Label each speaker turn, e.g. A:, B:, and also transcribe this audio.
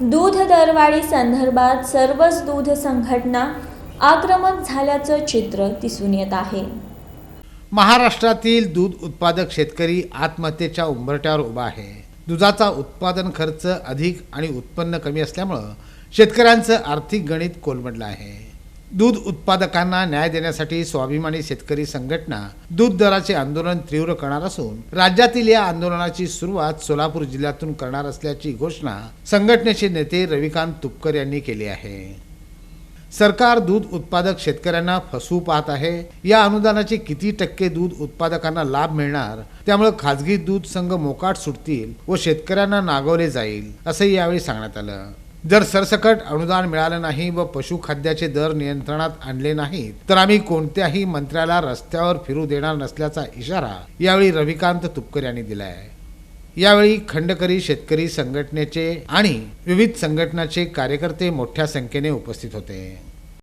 A: दूध दरवाढी संदर्भात सर्वच दूध संघटना आक्रमक झाल्याचं चित्र दिसून येत आहे.
B: महाराष्ट्रातील दूध उत्पादक शेतकरी आत्महत्येच्या उंबरट्यावर उभा आहे. दुधाचा उत्पादन खर्च अधिक आणि उत्पन्न कमी असल्यामुळं शेतकऱ्यांचं आर्थिक गणित कोलमडलं आहे. दूध उत्पादकांना न्याय देण्यासाठी स्वाभिमानी शेतकरी संघटना दूध दराचे आंदोलन तीव्र करणार असून राज्यातील या आंदोलनाची सुरुवात सोलापूर जिल्ह्यातून करणार असल्याची घोषणा संघटनेचे नेते रविकांत तुपकर यांनी केली आहे. सरकार दूध उत्पादक शेतकऱ्यांना फसवू पाहत आहे. या अनुदानाचे किती टक्के दूध उत्पादकांना लाभ मिळणार त्यामुळे खाजगी दूध संघ मोकाट सुटतील व शेतकऱ्यांना नागवले जाईल असंही यावेळी सांगण्यात आलं. जर सरसकट अनुदान मिळालं नाही व पशुखाद्याचे दर नियंत्रणात आणले नाहीत तर आम्ही कोणत्याही मंत्र्याला रस्त्यावर फिरू देणार नसल्याचा इशारा यावेळी रविकांत तुपकर यांनी दिलाय. यावेळी खंडकरी शेतकरी संघटनेचे आणि विविध संघटनाचे कार्यकर्ते मोठ्या संख्येने उपस्थित होते.